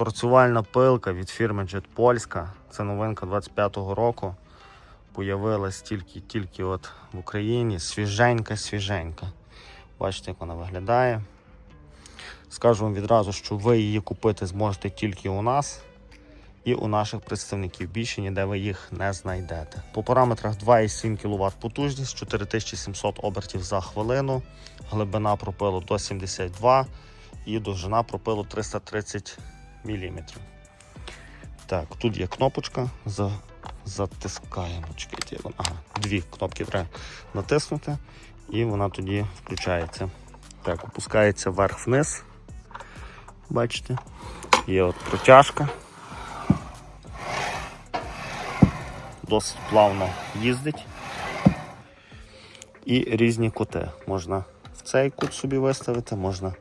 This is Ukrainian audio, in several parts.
Торцювальна пилка від фірми Jet Польська. Це новинка 25-го року. Появилась тільки, тільки от в Україні. Свіженька, свіженька. Бачите, як вона виглядає. Скажу вам відразу, що ви її купити зможете тільки у нас і у наших представників. Більше ніде ви їх не знайдете. По параметрах 2,7 кВт потужність, 4700 обертів за хвилину, глибина пропилу до 72 і довжина пропилу 330 мм. Так, тут є кнопочка. За... Затискаємо. Чекайте, вона- ага, дві кнопки треба натиснути, і вона тоді включається. Так, опускається вверх-вниз. Бачите? Є от протяжка. Досить плавно їздить. І різні кути. Можна в цей кут собі виставити, можна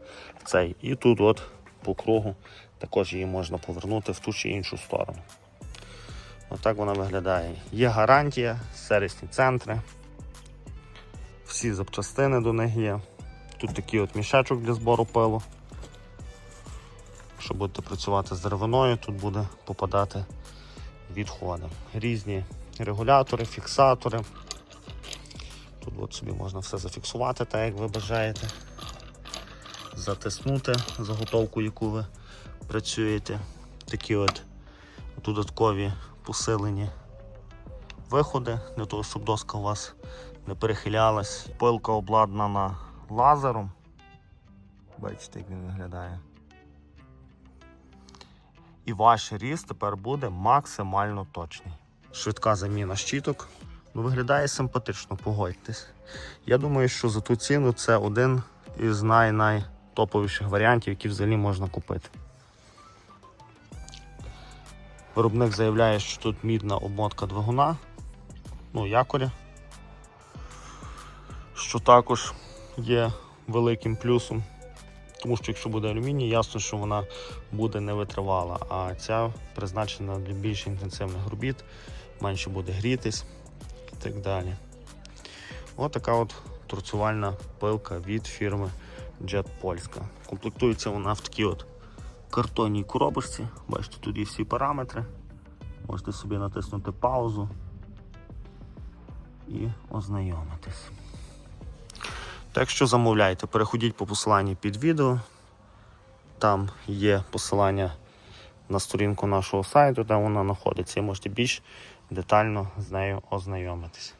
в цей. І тут от по кругу також її можна повернути в ту чи іншу сторону. Отак вона виглядає. Є гарантія, сервісні центри. Всі запчастини до них є. Тут такий от мішечок для збору пилу. Якщо будете працювати з деревиною, тут буде попадати відходи. Різні регулятори, фіксатори. Тут от собі можна все зафіксувати, так як ви бажаєте. Затиснути заготовку, яку ви працюєте. Такі от додаткові посилені виходи для того, щоб доска у вас не перехилялась. Пилка обладнана лазером. Бачите, як він виглядає. І ваш ріст тепер буде максимально точний. Швидка заміна щіток. Ну, виглядає симпатично, погодьтесь. Я думаю, що за ту ціну це один із най-най топовіших варіантів, які взагалі можна купити. Виробник заявляє, що тут мідна обмотка двигуна, ну, якоря, що також є великим плюсом. Тому що якщо буде алюміній, ясно, що вона буде не витривала, а ця призначена для більш інтенсивних робіт, менше буде грітись і так далі. Ось така от торцювальна пилка від фірми Jet Польська. Комплектується вона в такій от картонній коробочці. Бачите, тут є всі параметри. Можете собі натиснути паузу і ознайомитись. Так що замовляйте, переходіть по посиланні під відео. Там є посилання на сторінку нашого сайту, де вона знаходиться, і можете більш детально з нею ознайомитись.